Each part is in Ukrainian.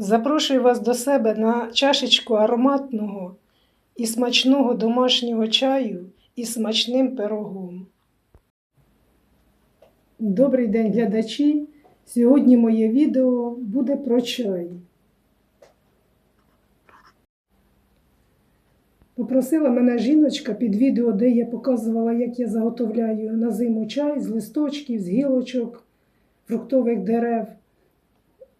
Запрошую вас до себе на чашечку ароматного і смачного домашнього чаю із смачним пирогом. Добрий день, глядачі! Сьогодні моє відео буде про чай. Попросила мене жіночка під відео, де я показувала, як я заготовляю на зиму чай з листочків, з гілочок, фруктових дерев.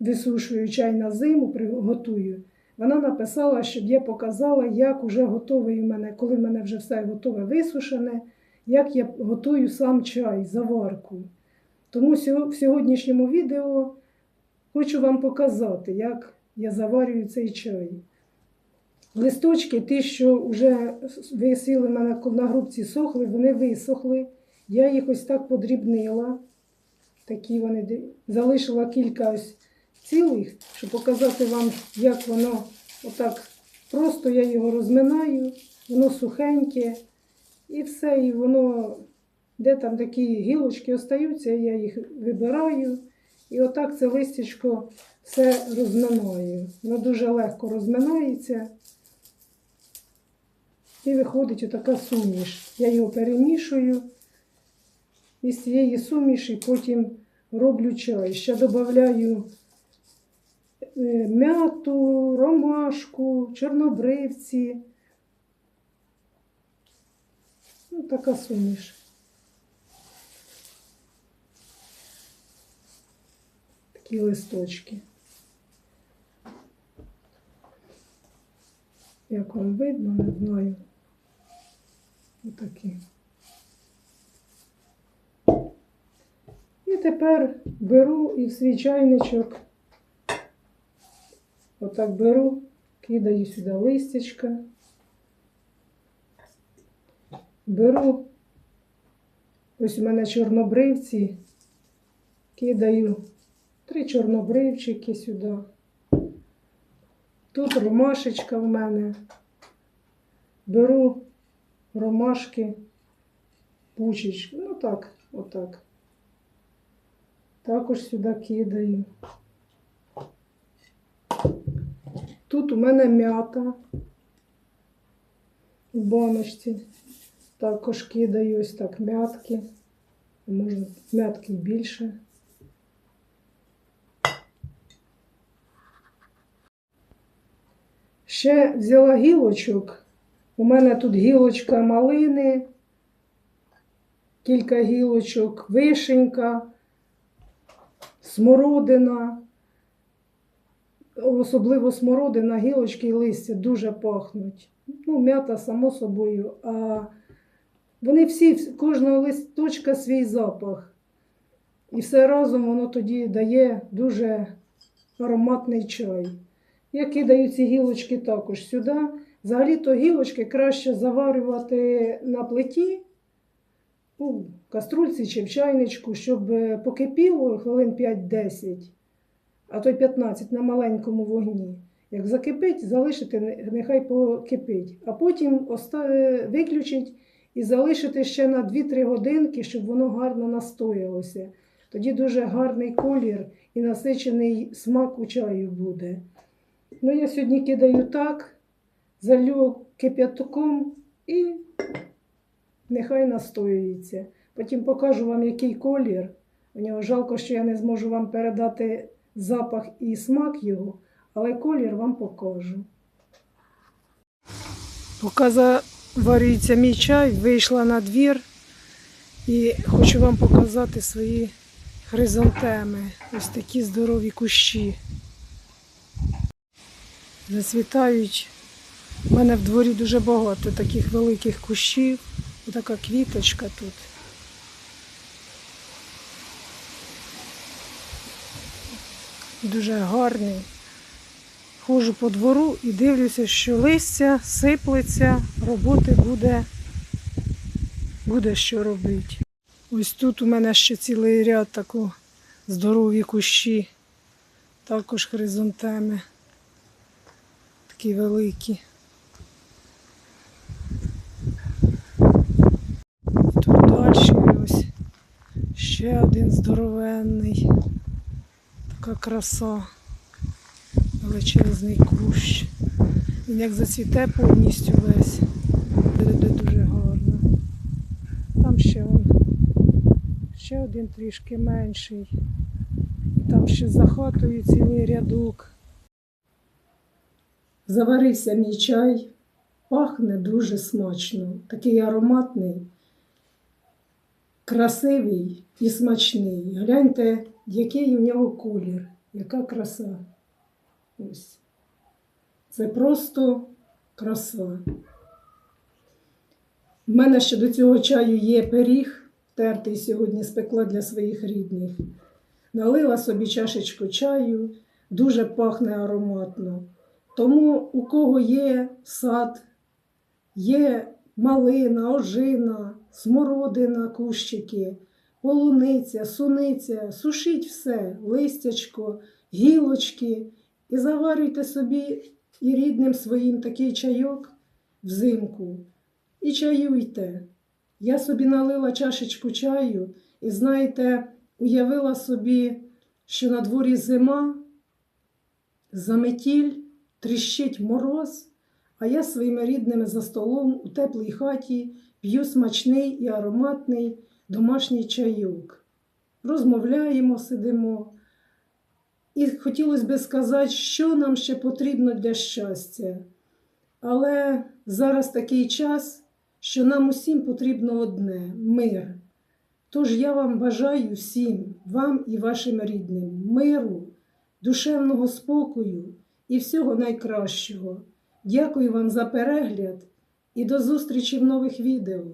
Висушую чай на зиму, приготую. Вона написала, щоб я показала, як уже готовий у мене, коли в мене вже все готове висушене, як я готую сам чай, заварку. Тому в сьогоднішньому відео хочу вам показати, як я заварюю цей чай. Листочки, ті, що вже висіли в мене на грубці сохли, вони висохли. Я їх ось так подрібнила. Такі вони залишила кілька ось цілих, щоб показати вам, як воно отак. Просто я його розминаю, воно сухеньке, і все, і воно, де там такі гілочки остаються, я їх вибираю. І отак це листячко все розминаю. Воно дуже легко розминається. І виходить отака суміш. Я його перемішую. І з цієї суміші потім роблю чай. Ще додаю м'яту, ромашку, чорнобривці. Ну, така суміш. Такі листочки. Як вам видно, не знаю. Отакі. І тепер беру і в свій чайничок. Отак беру, кидаю сюди листячка. Беру, ось у мене чорнобривці, кидаю три чорнобривчики сюди. Тут ромашечка в мене. Беру ромашки, пучечки. Ну так, отак. Також сюди кидаю. Тут у мене м'ята в баночці. Також кидаю ось так м'ятки. Можна м'ятки більше. Ще взяла гілочок. У мене тут гілочка малини, кілька гілочок, вишенька, смородина. Особливо смородина, гілочки і листя дуже пахнуть. Ну, м'ята, само собою. А вони всі, кожного листочка свій запах. І все разом воно тоді дає дуже ароматний чай. Я кидаю ці гілочки також сюди. Взагалі-то гілочки краще заварювати на плиті, у каструльці чи в чайничку, щоб е, покипіло хвилин 5-10, а то й 15 на маленькому вогні. Як закипить, залишити, нехай покипить, а потім е, виключить і залишити ще на 2-3 годинки, щоб воно гарно настоялося. Тоді дуже гарний колір і насичений смак у чаю буде. Ну, я сьогодні кидаю так, залю кип'ятоком і нехай настоюється. Потім покажу вам, який колір. У нього жалко, що я не зможу вам передати запах і смак його, але колір вам покажу. Поки заварюється мій чай, вийшла на двір і хочу вам показати свої хризантеми. Ось такі здорові кущі. Зацвітають. У мене в дворі дуже багато таких великих кущів. Така квіточка тут. Дуже гарний. Ходжу по двору і дивлюся, що листя сиплеться, роботи буде, буде що робити. Ось тут у мене ще цілий ряд тако здорові кущі, також хризантеми такі великі. Тут далі ось ще один здоровенний. Така краса. величезний кущ. Він як зацвіте повністю весь. Буде дуже гарно. Там ще он, ще один трішки менший. Там ще за хатою цілий рядок. Заварився мій чай, пахне дуже смачно, такий ароматний, красивий і смачний. Гляньте, який у нього колір, яка краса. Ось. Це просто краса. У мене ще до цього чаю є пиріг, тертий сьогодні спекла для своїх рідних. Налила собі чашечку чаю, дуже пахне ароматно. Тому у кого є сад, є малина, ожина, смородина, кущики, полуниця, суниця, сушіть все, листячко, гілочки і заварюйте собі і рідним своїм такий чайок взимку. І чаюйте. Я собі налила чашечку чаю і, знаєте, уявила собі, що на дворі зима, заметіль, тріщить мороз, а я своїми рідними за столом у теплій хаті п'ю смачний і ароматний домашній чайок. Розмовляємо, сидимо. І хотілося би сказати, що нам ще потрібно для щастя. Але зараз такий час, що нам усім потрібно одне мир. Тож я вам бажаю всім, вам і вашим рідним, миру, душевного спокою і всього найкращого. Дякую вам за перегляд і до зустрічі в нових відео.